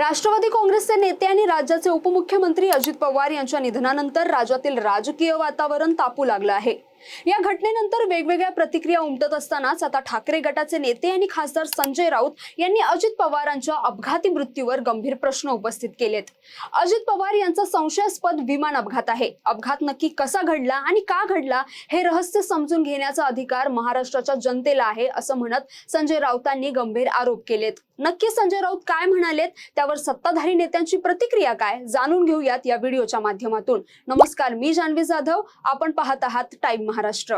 राष्ट्रवादी काँग्रेसचे नेते आणि राज्याचे उपमुख्यमंत्री अजित पवार यांच्या निधनानंतर राज्यातील राजकीय वातावरण तापू लागलं आहे. या घटनेनंतर वेगवेगळ्या प्रतिक्रिया उमटत असतानाच आता ठाकरे गटाचे नेते आणि खासदार संजय राऊत यांनी अजित पवारांच्या अपघाती मृत्यूवर गंभीर प्रश्न उपस्थित केलेत. अजित पवार यांचा संशयास्पद विमान अपघात आहे. अपघात नक्की कसा घडला आणि का घडला हे रहस्य समजून घेण्याचा अधिकार महाराष्ट्राच्या जनतेला आहे असं म्हणत संजय राऊतांनी गंभीर आरोप केलेत. नक्की संजय राऊत काय म्हणालेत? त्यावर सत्ताधारी नेत्यांची प्रतिक्रिया काय? जाणून घेऊयात या व्हिडिओच्या माध्यमातून. नमस्कार मी जान्हवी जाधव. आपण पाहत आहात टाइम महाराष्ट्र.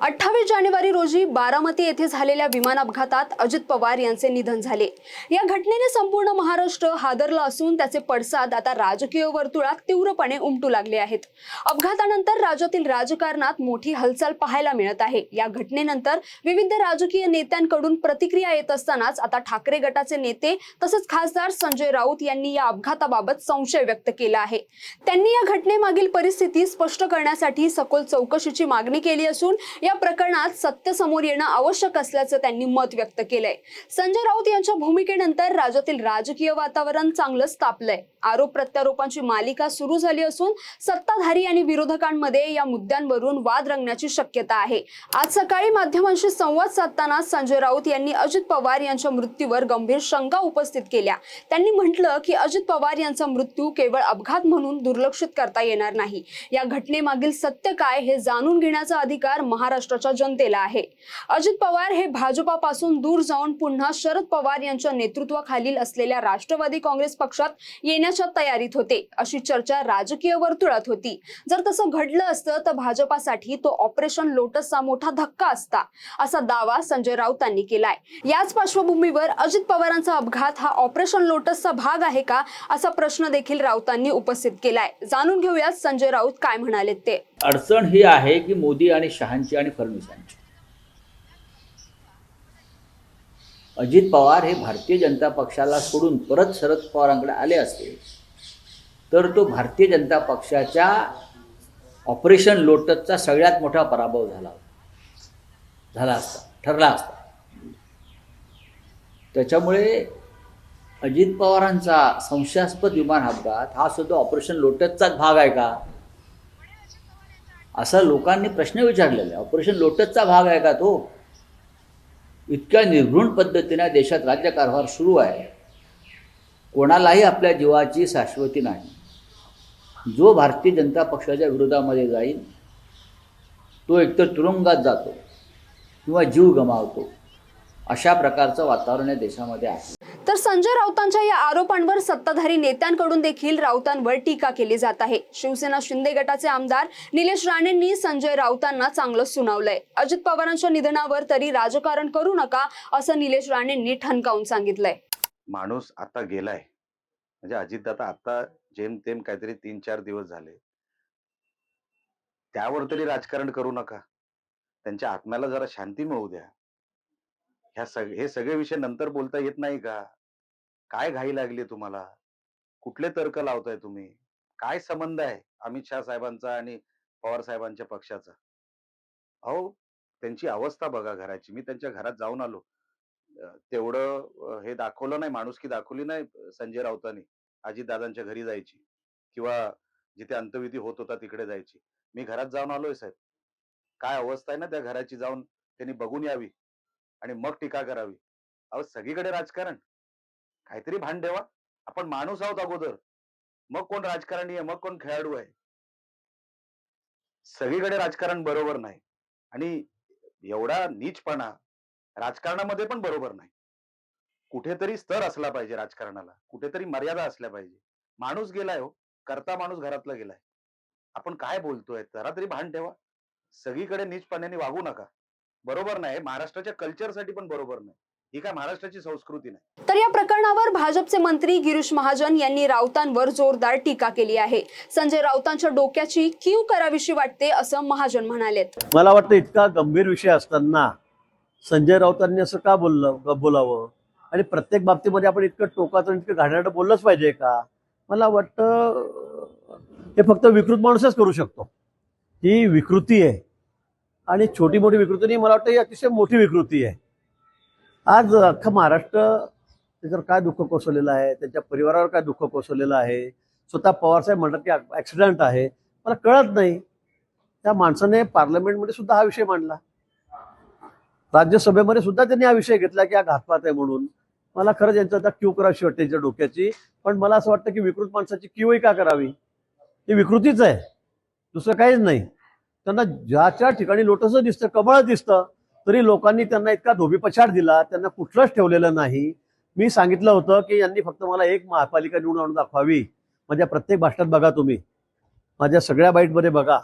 अठ्ठावीस जानेवारी रोजी बारामती येथे झालेल्या विमान अपघातात अजित पवार यांचे निधन झाले. या घटनेने संपूर्ण महाराष्ट्र हादरला असून त्याचे पडसाद आता राजकीय वर्तुळात तीव्रपणे उमटू लागले आहेत. अपघातानंतर राज्यातील राजकारणात मोठी हालचाल पाहायला मिळत आहे. या घटनेनंतर विविध राजकीय नेत्यांकडून प्रतिक्रिया येत असतानाच आता ठाकरे गटाचे नेते तसेच खासदार संजय राऊत यांनी या अपघाताबाबत संशय व्यक्त केला आहे. त्यांनी या घटनेमागील परिस्थिती स्पष्ट करण्यासाठी सखोल चौकशीची मागणी केली असून या प्रकरणात सत्य समोर येणं आवश्यक असल्याचं त्यांनी मत व्यक्त केलंय. संजय राऊत यांच्या भूमिकेनंतर राज्यातील राजकीय वातावरण चांगलंच तापलंय. आरोप प्रत्यारोपांची मालिका सुरू झाली असून सत्ताधारी आणि विरोधकांमध्ये या मुद्द्यांवरून वाद रंगण्याची शक्यता आहे. आज सकाळी माध्यमांशी संवाद साधताना संजय राऊत यांनी अजित पवार यांच्या मृत्यूवर गंभीर शंका उपस्थित केल्या. त्यांनी म्हटलं की अजित पवार यांचा मृत्यू केवळ अपघात म्हणून दुर्लक्षित करता येणार नाही. या घटनेमागील सत्य काय हे जाणून घेण्याचा अधिकार महा महाराष्ट्राच्या जनतेला आहे. अजित पवार हे भाजपापासून दूर जाऊन पुन्हा शरद पवार यांच्या नेतृत्वाखालील असलेल्या राष्ट्रवादी काँग्रेस पक्षात येण्याच्या तयारीत होते. अशी चर्चा राजकीय वर्तुळात होती. जर तसं घडलं असतं तर भाजपासाठी तो ऑपरेशन लोटसचा मोठा धक्का असता असा दावा संजय राऊतांनी केलाय. याच पार्श्वभूमीवर अजित पवारांचा अपघात हा ऑपरेशन लोटसचा भाग आहे का असा प्रश्न देखील राऊतांनी उपस्थित केलाय. जाणून घेऊयात संजय राऊत काय म्हणालेत ते. अडचण ही आहे की मोदी आणि शहांची आणि फडणवीसांची. अजित पवार हे भारतीय जनता पक्षाला सोडून परत शरद पवारांकडे आले असते तर तो भारतीय जनता पक्षाच्या ऑपरेशन लोटसचा सगळ्यात मोठा पराभव झाला झाला असता ठरला असता. त्याच्यामुळे अजित पवारांचा संशयास्पद विमान अपघात हा सुद्धा ऑपरेशन लोटसचाच भाग आहे का? असा लोकांनी प्रश्न विचारलेला. आहे ऑपरेशन लोटसचा भाग आहे का तो? इतक्या निर्घृण पद्धतीने देशात राज्यकारभार सुरू आहे. कोणालाही आपल्या जीवाची शाश्वती नाही. जो भारतीय जनता पक्षाच्या विरोधामध्ये जाईल तो एकतर तुरुंगात जातो किंवा जीव गमावतो. अशा प्रकारचं वातावरण या देशामध्ये आहे. तर संजय राऊतांच्या या आरोपांवर सत्ताधारी नेत्यांकडून देखील राऊतांवर टीका केली जात आहे. शिवसेना शिंदे गटाचे आमदार निलेश राणेंनी संजय राऊतांना चांगलं सुनावलंय. अजित पवारांच्या निधनावर तरी राजकारण करू नका असं निलेश राणेंनी ठणकावून सांगितलंय. माणूस आता गेलाय. म्हणजे अजितदादा आता जेमतेम काहीतरी तीन चार दिवस झाले. त्यावर तरी राजकारण करू नका. त्यांच्या आत्म्याला जरा शांती मिळू द्या. ह्या सग हे सगळे विषय नंतर बोलता येत नाही का? काय घाई लागली तुम्हाला? कुठले तर्क लावताय तुम्ही? काय संबंध आहे अमित शहा साहेबांचा आणि पवार साहेबांच्या पक्षाचा? अहो त्यांची अवस्था बघा घराची. मी त्यांच्या घरात जाऊन आलो. अं, तेवढं हे दाखवलं नाही माणुसकी दाखवली नाही संजय राऊतांनी अजितदादांच्या घरी जायची किंवा जिथे अंतविधी होत होता तिकडे जायची. मी घरात जाऊन आलोय साहेब. काय अवस्था आहे ना त्या घराची जाऊन त्यांनी बघून यावी आणि मग टीका करावी. अहो सगळीकडे राजकारण. काहीतरी भान ठेवा. आपण माणूस आहोत अगोदर. मग कोण राजकारणी आहे मग कोण खेळाडू आहे? सगळीकडे राजकारण बरोबर नाही. आणि एवढा नीचपणा राजकारणामध्ये पण बरोबर नाही. कुठेतरी स्तर असला पाहिजे राजकारणाला. कुठेतरी मर्यादा असल्या पाहिजे. माणूस गेलाय हो. करता माणूस घरातला गेलाय. आपण काय बोलतोय? जरा तरी भान ठेवा. सगळीकडे नीचपणाने वागू नका. बरोबर नाही. महाराष्ट्राच्या कल्चरसाठी पण बरोबर नाही. ही काय महाराष्ट्राची संस्कृती नाही. तर या प्रकरणावर भाजपचे मंत्री गिरीश महाजन यांनी राऊतांवर जोरदार टीका केली आहे. संजय राऊतांच्या डोक्याची कीव करावीशी वाटते असं महाजन म्हणालेत. मला वाटतं इतका गंभीर विषय असताना संजय राऊतांनी असं का बोललं बोलावं? आणि प्रत्येक बाबतीमध्ये आपण इतकं टोकाचं इतकं घाणेरडं बोललंच पाहिजे का? मला वाटतं हे फक्त विकृत माणूसच करू शकतो. ही विकृती आहे. आणि छोटी मोठी विकृती नाही मला वाटतं ही अतिशय मोठी विकृती आहे. आज अख्खं महाराष्ट्र त्याच्यावर काय दुःख कोसळलेलं आहे? त्यांच्या परिवारावर काय दुःख कोसळलेलं आहे? स्वतः पवारसाहेब म्हणतात की ऍक्सिडेंट आहे. मला कळत नाही. त्या माणसाने पार्लमेंटमध्ये सुद्धा हा विषय मांडला. राज्यसभेमध्ये सुद्धा त्यांनी हा विषय घेतला की हा घातपात आहे म्हणून. मला खरंच यांचं आता क्यू करावी वाटते त्यांच्या डोक्याची. पण मला असं वाटतं की विकृत माणसाची क्यूही का करावी? ही विकृतीच आहे. दुसरं काहीच नाही. त्यांना ज्याच्या ठिकाणी लोटसं दिसतं कमळ दिसतं तरी लोकांनी त्यांना इतका धोबीपछाड दिला त्यांना कुठलंच ठेवलेलं नाही. मी सांगितलं होतं की यांनी फक्त मला एक महापालिका निवडून आणून दाखवावी. माझ्या प्रत्येक भाषणात बघा तुम्ही. माझ्या सगळ्या बाईटमध्ये बघा.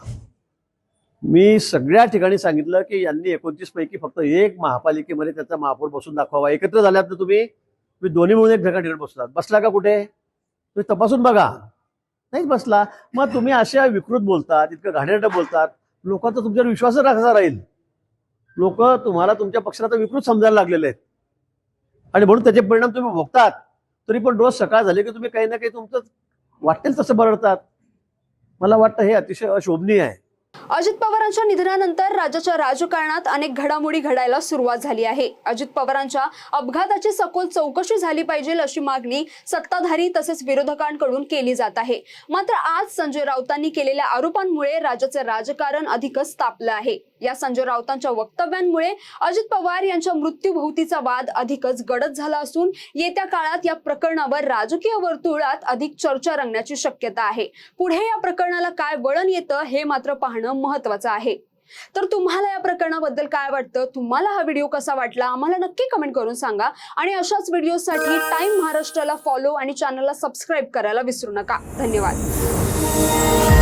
मी सगळ्या ठिकाणी सांगितलं की यांनी एकोणतीस पैकी फक्त एक महापालिकेमध्ये त्याचा महापौर बसून दाखवावा. एकत्र झाल्यात ना तुम्ही? मी दोन्ही मिळून एक ठिकाणी बसलात. बसला का कुठे? तुम्ही तपासून बघा. नाहीच बसला. मग तुम्ही अशा विकृत बोलतात इतकं घाणेरडं बोलतात. लोकांचा तुमच्यावर विश्वासच राखायचा राहील. लोक तुम्हाला तुमच्या पक्षाला विकृत समजायला लागलेले आहेत. आणि म्हणून त्याचे परिणाम तुम्ही भोगतात. तरी पण रोज सकाळ झाले की तुम्ही काही ना काही तुमचं वाटेल तसं बरडतात. मला वाटतं हे अतिशय अशोभनीय आहे. अजित पवारांच्या निधनानंतर राज्याच्या राजकारणात अनेक घडामोडी घडायला सुरुवात झाली आहे. अजित पवारांच्या अपघाताची सखोल चौकशी झाली पाहिजे अशी मागणी सत्ताधारी तसेच विरोधकांकडून केली जात आहे. मात्र आज संजय राऊतांनी केलेल्या आरोपांमुळे राज्याचे राजकारण अधिकच तापलं आहे. या संजय राऊतांच्या वक्तव्यांमुळे अजित पवार यांच्या मृत्यूभोवतीचा वाद अधिकच गडद झाला असून येत्या काळात या प्रकरणावर राजकीय वर्तुळात अधिक चर्चा रंगण्याची शक्यता आहे. पुढे या प्रकरणाला काय वळण येतं हे मात्र पाहणं महत्वाचं आहे. तर तुम्हाला या प्रकरणाबद्दल काय वाटतं? तुम्हाला हा व्हिडिओ कसा वाटला? आम्हाला नक्की कमेंट करून सांगा. आणि अशाच व्हिडिओसाठी टाइम महाराष्ट्राला फॉलो आणि चॅनलला सबस्क्राईब करायला विसरू नका. धन्यवाद.